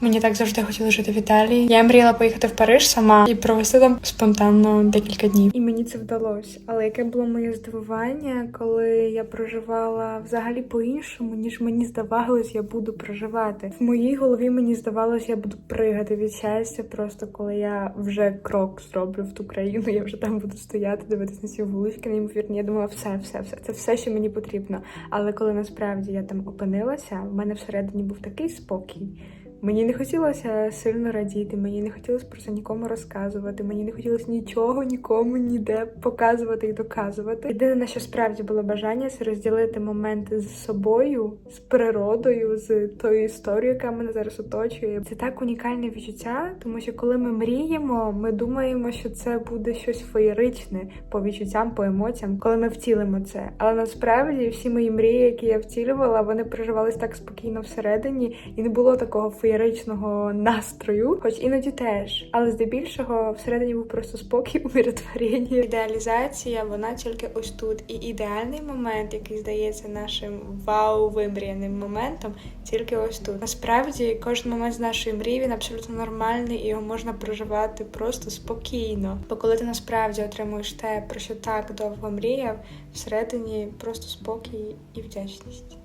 Мені так завжди хотілося жити в Італії. Я мріяла поїхати в Париж сама і провести там спонтанно декілька днів. І мені це вдалося. Але яке було моє здивування, коли я проживала взагалі по-іншому, ніж мені здавалось, я буду проживати. В моїй голові мені здавалось, я буду пригати від щастя, просто коли я вже крок зроблю в ту країну, я вже там буду стояти, дивитися на ці вулички, неймовірні. Я думала, все, все, все, це все, що мені потрібно. Але коли насправді я там опинилася, в мене всередині був такий спокій. Мені не хотілося сильно радіти, мені не хотілося про це нікому розказувати, мені не хотілося нічого нікому ніде показувати і доказувати. Єдине, на що справді було бажання, це розділити моменти з собою, з природою, з тою історією, яка мене зараз оточує. Це так унікальне відчуття, тому що коли ми мріємо, ми думаємо, що це буде щось феєричне по відчуттям, по емоціям, коли ми втілимо це. Але насправді всі мої мрії, які я втілювала, вони переживались так спокійно всередині, і не було такого феєричного настрою, хоч іноді теж. Але здебільшого всередині був просто спокій, умиротворення. Ідеалізація, вона тільки ось тут. І ідеальний момент, який здається нашим вау вимріяним моментом, тільки ось тут. Насправді, кожен момент з нашої мрії він абсолютно нормальний, і його можна проживати просто спокійно. Бо коли ти насправді отримуєш те, про що так довго мріяв, всередині просто спокій і вдячність.